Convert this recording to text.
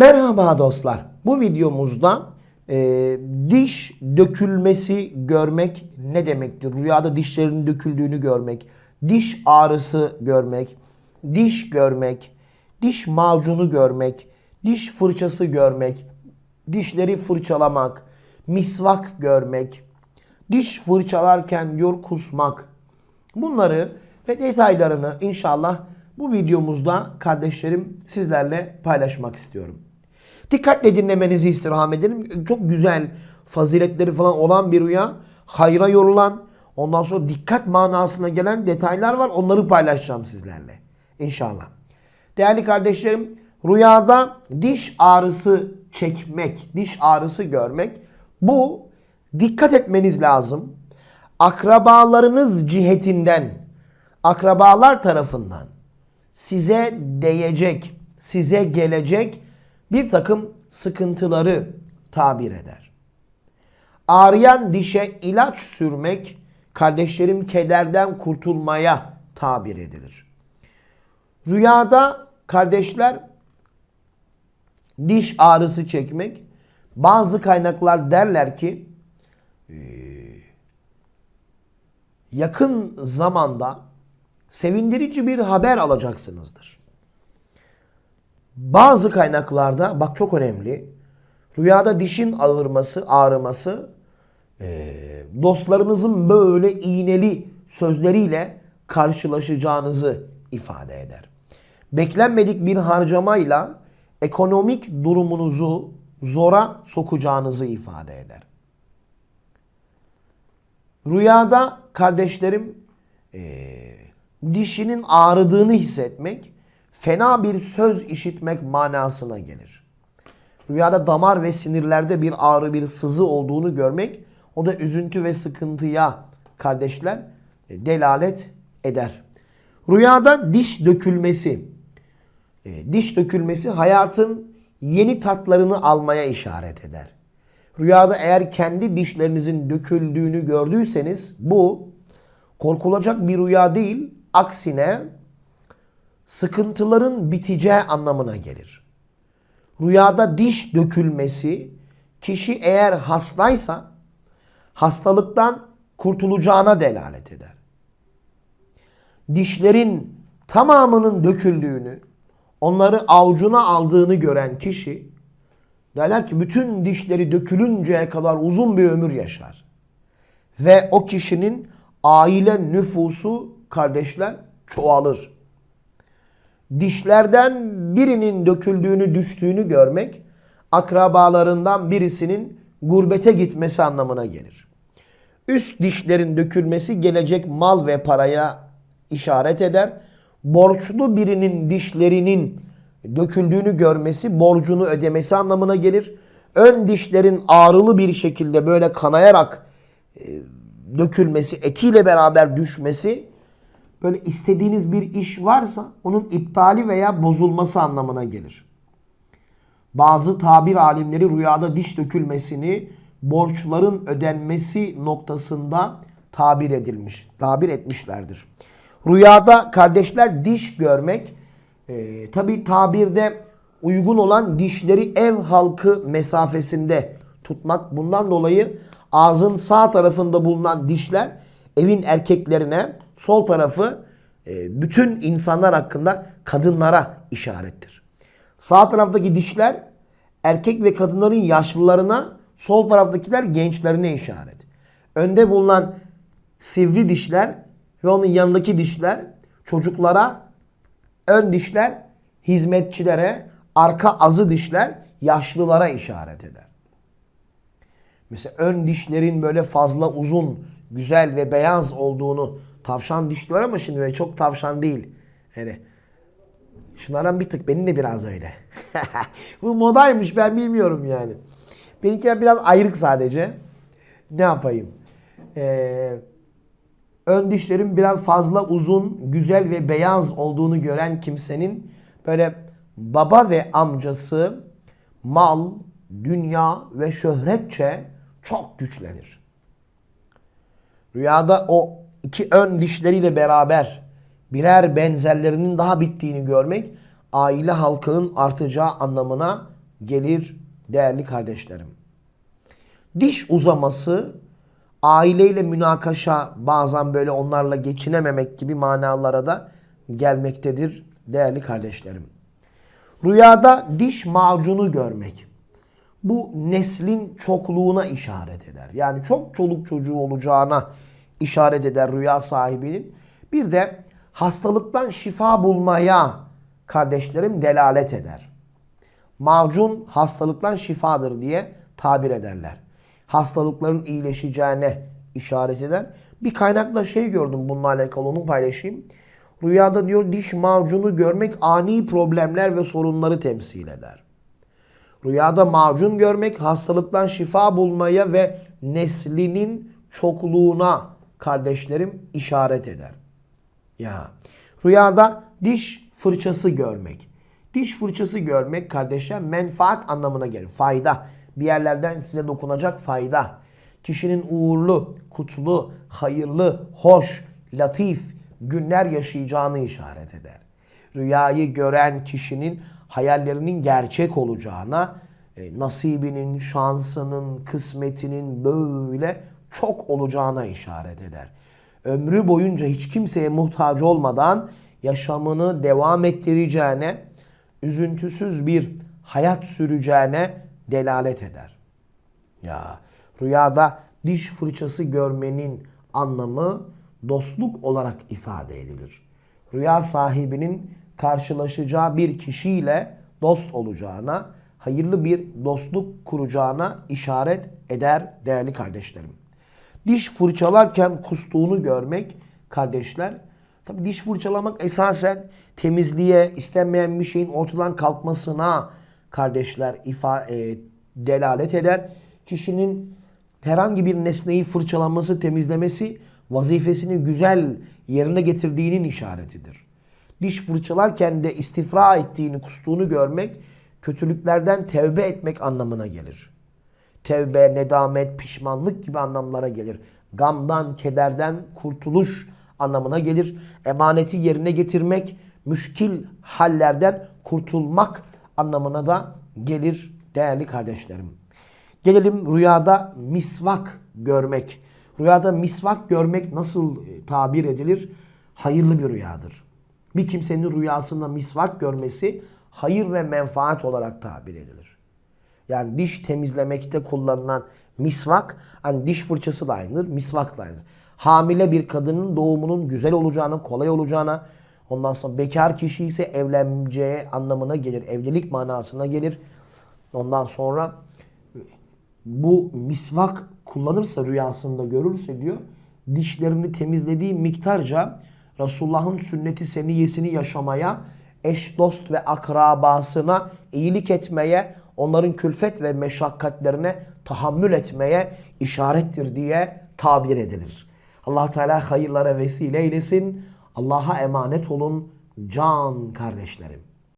Merhaba dostlar. Bu videomuzda e, diş dökülmesi görmek ne demektir? Rüyada dişlerin döküldüğünü görmek, diş ağrısı görmek, diş görmek, diş macunu görmek, diş fırçası görmek, dişleri fırçalamak, misvak görmek, diş fırçalarken diyor kusmak. Bunları ve detaylarını inşallah bu videomuzda kardeşlerim sizlerle paylaşmak istiyorum. Dikkatle dinlemenizi istirham ederim. Çok güzel faziletleri falan olan bir rüya. Hayra yorulan, ondan sonra dikkat manasına gelen detaylar var. Onları paylaşacağım sizlerle. İnşallah. Değerli kardeşlerim, rüyada diş ağrısı çekmek, diş ağrısı görmek bu dikkat etmeniz lazım. Akrabalarınız cihetinden, akrabalar tarafından size değecek, size gelecek bir takım sıkıntıları tabir eder. Ağrıyan dişe ilaç sürmek, kardeşlerim kederden kurtulmaya tabir edilir. Rüyada kardeşler diş ağrısı çekmek, bazı kaynaklar derler ki yakın zamanda sevindirici bir haber alacaksınızdır. Bazı kaynaklarda bak çok önemli. Rüyada dişin ağırması, ağrıması e, dostlarınızın böyle iğneli sözleriyle karşılaşacağınızı ifade eder. Beklenmedik bir harcamayla ekonomik durumunuzu zora sokacağınızı ifade eder. Rüyada kardeşlerim e, dişinin ağrıdığını hissetmek, fena bir söz işitmek manasına gelir. Rüyada damar ve sinirlerde bir ağrı, bir sızı olduğunu görmek, o da üzüntü ve sıkıntıya kardeşler e, delalet eder. Rüyada diş dökülmesi, e, diş dökülmesi hayatın yeni tatlarını almaya işaret eder. Rüyada eğer kendi dişlerinizin döküldüğünü gördüyseniz bu korkulacak bir rüya değil, aksine sıkıntıların biteceği anlamına gelir. Rüyada diş dökülmesi kişi eğer hastaysa hastalıktan kurtulacağına delalet eder. Dişlerin tamamının döküldüğünü, onları avucuna aldığını gören kişi derler ki bütün dişleri dökülünceye kadar uzun bir ömür yaşar. Ve o kişinin aile nüfusu kardeşler çoğalır. Dişlerden birinin döküldüğünü, düştüğünü görmek akrabalarından birisinin gurbete gitmesi anlamına gelir. Üst dişlerin dökülmesi gelecek mal ve paraya işaret eder. Borçlu birinin dişlerinin döküldüğünü görmesi borcunu ödemesi anlamına gelir. Ön dişlerin ağrılı bir şekilde böyle kanayarak e, dökülmesi, etiyle beraber düşmesi böyle istediğiniz bir iş varsa onun iptali veya bozulması anlamına gelir. Bazı tabir alimleri rüyada diş dökülmesini borçların ödenmesi noktasında tabir edilmiş, tabir etmişlerdir. Rüyada kardeşler diş görmek e, tabi tabirde uygun olan dişleri ev halkı mesafesinde tutmak. Bundan dolayı ağzın sağ tarafında bulunan dişler evin erkeklerine, sol tarafı e, bütün insanlar hakkında kadınlara işarettir. Sağ taraftaki dişler erkek ve kadınların yaşlılarına, sol taraftakiler gençlerine işaret. Önde bulunan sivri dişler ve onun yanındaki dişler çocuklara, ön dişler hizmetçilere, arka azı dişler yaşlılara işaret eder. Mesela ön dişlerin böyle fazla uzun, güzel ve beyaz olduğunu tavşan dişli var ama şimdi böyle çok tavşan değil. Yani şunlardan bir tık benim de biraz öyle. Bu modaymış ben bilmiyorum yani. Benimkiler biraz ayrık sadece. Ne yapayım? Ee, ön dişlerin biraz fazla uzun, güzel ve beyaz olduğunu gören kimsenin böyle baba ve amcası mal, dünya ve şöhretçe çok güçlenir. Rüyada o iki ön dişleriyle beraber birer benzerlerinin daha bittiğini görmek aile halkının artacağı anlamına gelir değerli kardeşlerim. Diş uzaması aileyle münakaşa bazen böyle onlarla geçinememek gibi manalara da gelmektedir değerli kardeşlerim. Rüyada diş macunu görmek. Bu neslin çokluğuna işaret eder. Yani çok çoluk çocuğu olacağına işaret eder rüya sahibinin. Bir de hastalıktan şifa bulmaya kardeşlerim delalet eder. Macun hastalıktan şifadır diye tabir ederler. Hastalıkların iyileşeceğine işaret eder. Bir kaynakla şey gördüm bununla alakalı onu paylaşayım. Rüyada diyor diş macunu görmek ani problemler ve sorunları temsil eder. Rüyada macun görmek hastalıktan şifa bulmaya ve neslinin çokluğuna kardeşlerim işaret eder. Ya rüyada diş fırçası görmek. Diş fırçası görmek kardeşler menfaat anlamına gelir. Fayda. Bir yerlerden size dokunacak fayda. Kişinin uğurlu, kutlu, hayırlı, hoş, latif günler yaşayacağını işaret eder. Rüyayı gören kişinin hayallerinin gerçek olacağına, e, nasibinin, şansının, kısmetinin böyle çok olacağına işaret eder. Ömrü boyunca hiç kimseye muhtaç olmadan yaşamını devam ettireceğine, üzüntüsüz bir hayat süreceğine delalet eder. Ya rüyada diş fırçası görmenin anlamı dostluk olarak ifade edilir. Rüya sahibinin karşılaşacağı bir kişiyle dost olacağına, hayırlı bir dostluk kuracağına işaret eder değerli kardeşlerim. Diş fırçalarken kustuğunu görmek kardeşler, tabi diş fırçalamak esasen temizliğe, istenmeyen bir şeyin ortadan kalkmasına kardeşler ifa, e, delalet eder. Kişinin herhangi bir nesneyi fırçalaması, temizlemesi vazifesini güzel yerine getirdiğinin işaretidir. Diş fırçalarken de istifra ettiğini, kustuğunu görmek kötülüklerden tevbe etmek anlamına gelir. Tevbe, nedamet, pişmanlık gibi anlamlara gelir. Gamdan, kederden kurtuluş anlamına gelir. Emaneti yerine getirmek, müşkil hallerden kurtulmak anlamına da gelir değerli kardeşlerim. Gelelim rüyada misvak görmek. Rüyada misvak görmek nasıl e, tabir edilir? Hayırlı bir rüyadır. Bir kimsenin rüyasında misvak görmesi hayır ve menfaat olarak tabir edilir. Yani diş temizlemekte kullanılan misvak, hani diş fırçası da aynıdır, misvak da aynıdır. Hamile bir kadının doğumunun güzel olacağına, kolay olacağına, ondan sonra bekar kişi ise evleneceği anlamına gelir, evlilik manasına gelir. Ondan sonra bu misvak kullanırsa rüyasında görürse diyor dişlerini temizlediği miktarca Resulullah'ın sünneti seniyesini yaşamaya, eş dost ve akrabasına iyilik etmeye, onların külfet ve meşakkatlerine tahammül etmeye işarettir diye tabir edilir. allah Teala hayırlara vesile eylesin. Allah'a emanet olun can kardeşlerim.